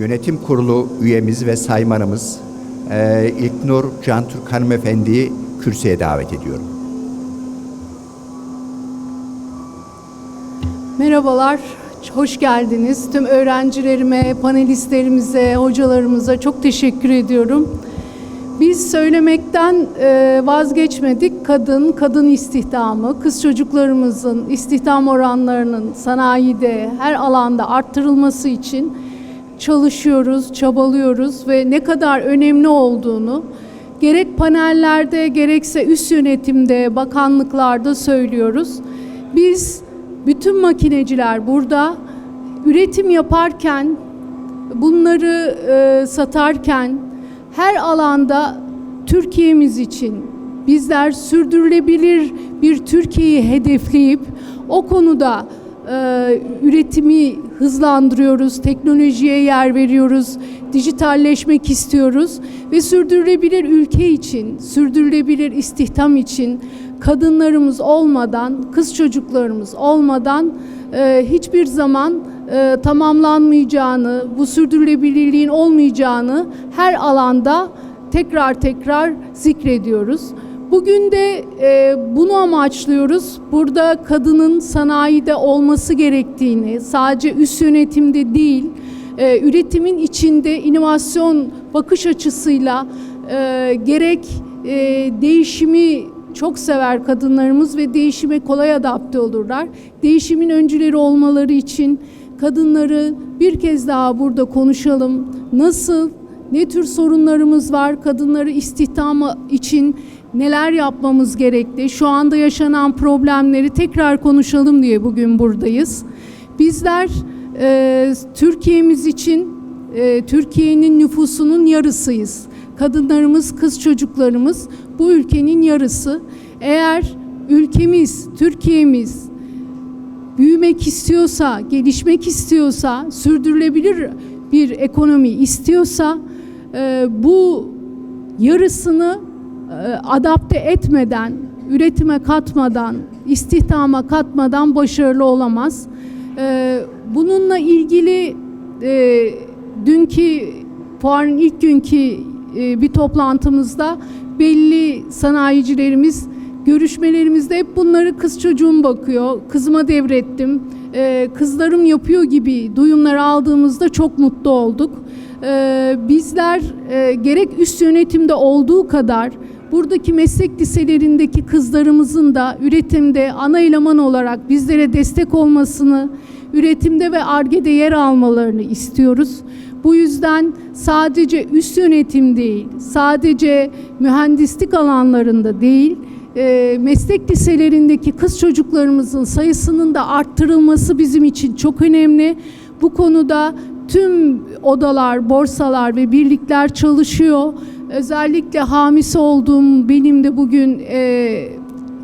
Yönetim Kurulu üyemiz ve saymanımız e, İlknur Cantürk Hanımefendi'yi kürsüye davet ediyorum. Merhabalar, hoş geldiniz. Tüm öğrencilerime, panelistlerimize, hocalarımıza çok teşekkür ediyorum. Biz söylemekten e, vazgeçmedik. Kadın, kadın istihdamı, kız çocuklarımızın istihdam oranlarının sanayide, her alanda arttırılması için çalışıyoruz, çabalıyoruz ve ne kadar önemli olduğunu gerek panellerde gerekse üst yönetimde, bakanlıklarda söylüyoruz. Biz bütün makineciler burada üretim yaparken, bunları e, satarken her alanda Türkiye'miz için bizler sürdürülebilir bir Türkiye'yi hedefleyip o konuda üretimi hızlandırıyoruz, teknolojiye yer veriyoruz, dijitalleşmek istiyoruz ve sürdürülebilir ülke için, sürdürülebilir istihdam için kadınlarımız olmadan, kız çocuklarımız olmadan e, hiçbir zaman e, tamamlanmayacağını, bu sürdürülebilirliğin olmayacağını her alanda tekrar tekrar zikrediyoruz. Bugün de e, bunu amaçlıyoruz. Burada kadının sanayide olması gerektiğini, sadece üst yönetimde değil, e, üretimin içinde inovasyon bakış açısıyla e, gerek e, değişimi çok sever kadınlarımız ve değişime kolay adapte olurlar. Değişimin öncüleri olmaları için kadınları bir kez daha burada konuşalım. Nasıl, ne tür sorunlarımız var? Kadınları istihdamı için neler yapmamız gerekli? Şu anda yaşanan problemleri tekrar konuşalım diye bugün buradayız. Bizler e, Türkiye'miz için e, Türkiye'nin nüfusunun yarısıyız. Kadınlarımız, kız çocuklarımız bu ülkenin yarısı. Eğer ülkemiz, Türkiye'miz büyümek istiyorsa, gelişmek istiyorsa, sürdürülebilir bir ekonomi istiyorsa e, bu yarısını e, adapte etmeden, üretime katmadan, istihdama katmadan başarılı olamaz. E, bununla ilgili e, dünkü fuarın ilk günkü e, bir toplantımızda belli sanayicilerimiz görüşmelerimizde hep bunları kız çocuğum bakıyor, kızıma devrettim, e, kızlarım yapıyor gibi duyumları aldığımızda çok mutlu olduk. E, bizler e, gerek üst yönetimde olduğu kadar buradaki meslek liselerindeki kızlarımızın da üretimde ana eleman olarak bizlere destek olmasını, üretimde ve ARGE'de yer almalarını istiyoruz. Bu yüzden sadece üst yönetim değil, sadece mühendislik alanlarında değil, e, meslek liselerindeki kız çocuklarımızın sayısının da arttırılması bizim için çok önemli. Bu konuda tüm odalar, borsalar ve birlikler çalışıyor. Özellikle hamisi olduğum benim de bugün e,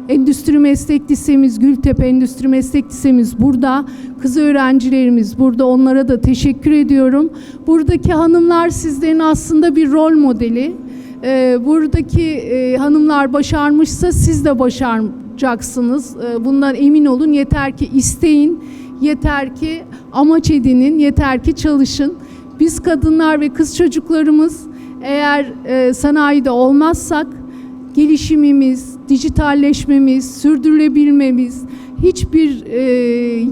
Endüstri Meslek Lisemiz, Gültepe Endüstri Meslek Lisemiz burada. Kız öğrencilerimiz burada. Onlara da teşekkür ediyorum. Buradaki hanımlar sizlerin aslında bir rol modeli. Ee, buradaki e, hanımlar başarmışsa siz de başaracaksınız. Ee, bundan emin olun. Yeter ki isteyin, yeter ki amaç edinin, yeter ki çalışın. Biz kadınlar ve kız çocuklarımız eğer e, sanayide olmazsak gelişimimiz, dijitalleşmemiz, sürdürülebilmemiz, hiçbir e,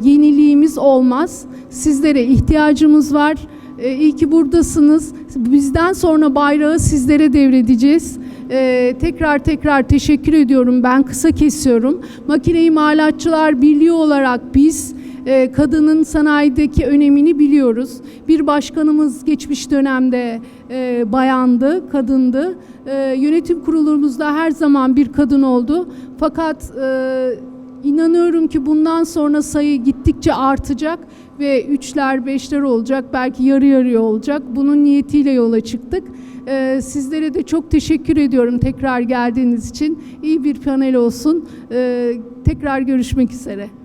yeniliğimiz olmaz. Sizlere ihtiyacımız var. E, iyi ki buradasınız. Bizden sonra bayrağı sizlere devredeceğiz. E, tekrar tekrar teşekkür ediyorum. Ben kısa kesiyorum. Makine İmalatçılar Birliği olarak biz e, kadının sanayideki önemini biliyoruz. Bir başkanımız geçmiş dönemde e, bayandı, kadındı. E, yönetim kurulumuzda her zaman bir kadın oldu. Fakat e, inanıyorum ki bundan sonra sayı gittikçe artacak ve üçler, beşler olacak, belki yarı yarıya olacak. Bunun niyetiyle yola çıktık. E, sizlere de çok teşekkür ediyorum tekrar geldiğiniz için. İyi bir panel olsun. E, tekrar görüşmek üzere.